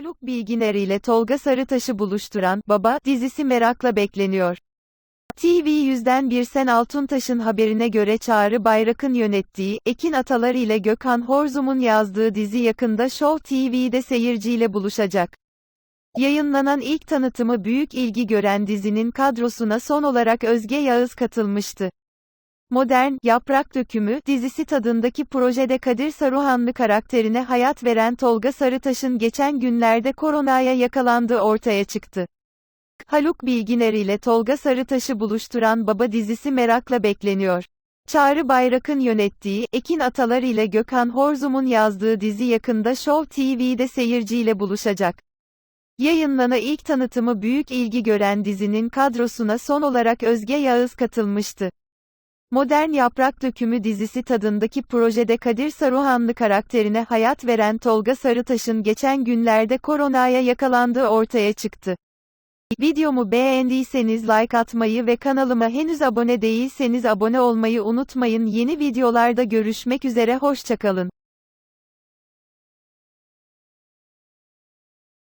Haluk Bilginer ile Tolga Sarıtaş'ı buluşturan Baba dizisi merakla bekleniyor. TV100'den Birsen Altuntaş'ın haberine göre Çağrı Bayrak'ın yönettiği, Ekin Atalar ile Gökhan Horzum'un yazdığı dizi yakında Show TV'de seyirciyle buluşacak. Yayınlanan ilk tanıtımı büyük ilgi gören dizinin kadrosuna son olarak Özge Yağız katılmıştı. Modern, Yaprak Dökümü dizisi tadındaki projede Kadir Saruhanlı karakterine hayat veren Tolga Sarıtaş'ın geçen günlerde koronaya yakalandığı ortaya çıktı. Haluk Bilginer ile Tolga Sarıtaş'ı buluşturan Baba dizisi merakla bekleniyor. Çağrı Bayrak'ın yönettiği, Ekin Atalar ile Gökhan Horzum'un yazdığı dizi yakında Show TV'de seyirciyle buluşacak. Yayınlana ilk tanıtımı büyük ilgi gören dizinin kadrosuna son olarak Özge Yağız katılmıştı. Modern Yaprak Dökümü dizisi tadındaki projede Kadir Saruhanlı karakterine hayat veren Tolga Sarıtaş'ın geçen günlerde koronaya yakalandığı ortaya çıktı. Videomu beğendiyseniz like atmayı ve kanalıma henüz abone değilseniz abone olmayı unutmayın. Yeni videolarda görüşmek üzere hoşçakalın.